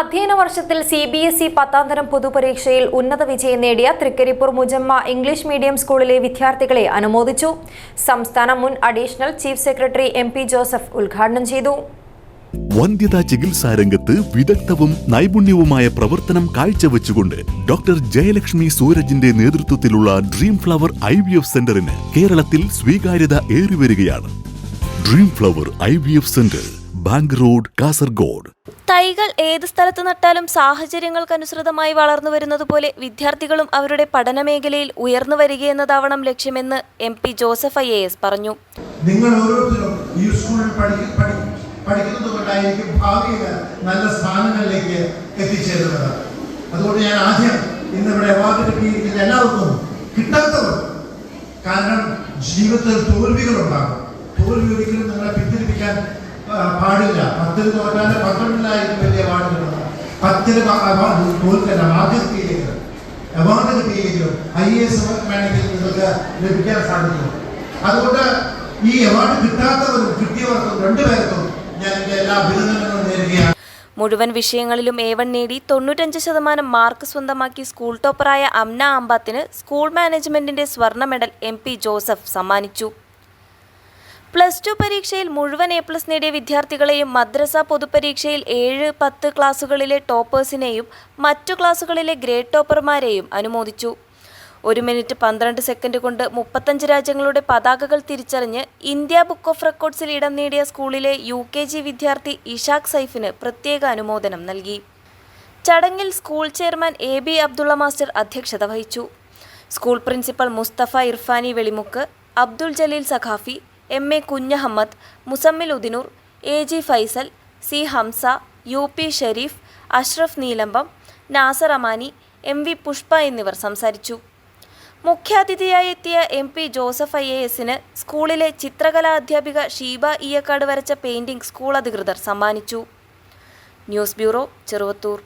അധ്യയന വർഷത്തിൽ C B S E പത്താം തരം പൊതുപരീക്ഷയിൽ ഉന്നത വിജയം നേടിയ തൃക്കരിപ്പൂർ മുജമ്മ ഇംഗ്ലീഷ് മീഡിയം സ്കൂളിലെ വിദ്യാർത്ഥികളെ അനുമോദിച്ചു. സംസ്ഥാന മുൻ additional chief secretary M P Joseph ഉദ്ഘാടനം ചെയ്തു. വന്ധ്യതാ ചികിത്സാ രംഗത്ത് വിദഗ്ധവും നൈപുണ്യവുമായ പ്രവർത്തനം കാഴ്ചവെച്ചുകൊണ്ട് ഡോക്ടർ ജയലക്ഷ്മി സൂരജിന്റെ നേതൃത്വത്തിലുള്ള dream flower I V F സെന്ററിന് കേരളത്തിൽ സ്വീകാര്യത ഏറിവരികയാണ്. Dream flower I V F centre. Bank road Kasaragod. തൈകൾ ഏത് സ്ഥലത്ത് നട്ടാലും സാഹചര്യങ്ങൾക്കനുസൃതമായി വളർന്നു വരുന്നതുപോലെ വിദ്യാർത്ഥികളും അവരുടെ പഠന മേഖലയിൽ ഉയർന്നു വരികയെന്നതാവണം ലക്ഷ്യമെന്ന് M P Joseph I A S പറഞ്ഞു. നിങ്ങൾ ഓരോരുത്തരും ഈ സ്കൂളിൽ പഠി പഠി പഠിക്കുന്നത് കൊണ്ടായിരിക്കും ഭാവിയിൽ നല്ല സ്ഥാനങ്ങളിലേക്ക് എത്തിച്ചേരുന്നത്. അതുകൊണ്ട് ഞാൻ ആദ്യം ഇന്നിവിടെ അവാർഡ് കിട്ടിയിരിക്കുന്ന എല്ലാവർക്കും കിട്ടാത്തവർ കാരണം ജീവിതത്തിൽ തോൽവികളുണ്ടാകും. തോൽവി ഒരിക്കലും നിങ്ങളെ പിന്തിരിപ്പിക്കാൻ പാടില്ല. പത്തിൽ തോറ്റാൽ പന്ത്രണ്ടിലായിരിക്കും വലിയ അവാർഡ് കിട്ടുന്നത് അവാർഡ് തോൽക്കല്ല ആദ്യം കിട്ടിയില്ലെങ്കിൽ അവാർഡ് കിട്ടിയില്ലെങ്കിലും ഐ എസ് വേണമെങ്കിൽ നിങ്ങൾക്ക് ലഭിക്കാൻ സാധിക്കും. അതുകൊണ്ട് ഈ അവാർഡ് കിട്ടാത്തവരും കിട്ടിയവർക്കും രണ്ടുപേർക്കും ഞാൻ എന്റെ എല്ലാ അഭിനന്ദനങ്ങളും നേരുകയാണ്. മുഴുവൻ വിഷയങ്ങളിലും എ വൺ നേടി തൊണ്ണൂറ്റഞ്ച് ശതമാനം മാർക്ക് സ്വന്തമാക്കി സ്കൂൾ ടോപ്പറായ അംന അമ്പാത്തിന് സ്കൂൾ മാനേജ്മെന്റിന്റെ സ്വർണ മെഡൽ എം പി ജോസഫ് സമ്മാനിച്ചു. പ്ലസ് ടു പരീക്ഷയിൽ മുഴുവൻ എ പ്ലസ് നേടിയ വിദ്യാർത്ഥികളെയും മദ്രസ പൊതുപരീക്ഷയിൽ ഏഴ് പത്ത് ക്ലാസുകളിലെ ടോപ്പേഴ്സിനെയും മറ്റു ക്ലാസുകളിലെ ഗ്രേഡ് ടോപ്പർമാരെയും അനുമോദിച്ചു. ഒരു മിനിറ്റ് പന്ത്രണ്ട് സെക്കൻഡ് കൊണ്ട് മുപ്പത്തഞ്ച് രാജ്യങ്ങളുടെ പതാകകൾ തിരിച്ചറിഞ്ഞ് ഇന്ത്യ ബുക്ക് ഓഫ് റെക്കോർഡ്സിൽ ഇടം നേടിയ സ്കൂളിലെ യു കെ ജി വിദ്യാർത്ഥി ഇഷാഖ് സൈഫിന് പ്രത്യേക അനുമോദനം നൽകി. ചടങ്ങിൽ school chairman A B Abdulla master അധ്യക്ഷത വഹിച്ചു. School principal Mustafa Irfani Velimukku Abdul Jaleel Saqafi M A Kunhahammed Muzammil Udinoor A G Faisal C Hamsa U P Sherif Ashraf Neelambam Nasar Amani M V Pushpa എന്നിവർ സംസാരിച്ചു. മുഖ്യാതിഥിയായി എത്തിയ M P Joseph I A എസിന് സ്കൂളിലെ ചിത്രകലാ അധ്യാപിക ഷീബ ഇയക്കാട് വരച്ച painting school അധികൃതർ സമ്മാനിച്ചു. News bureau Cheruvathur.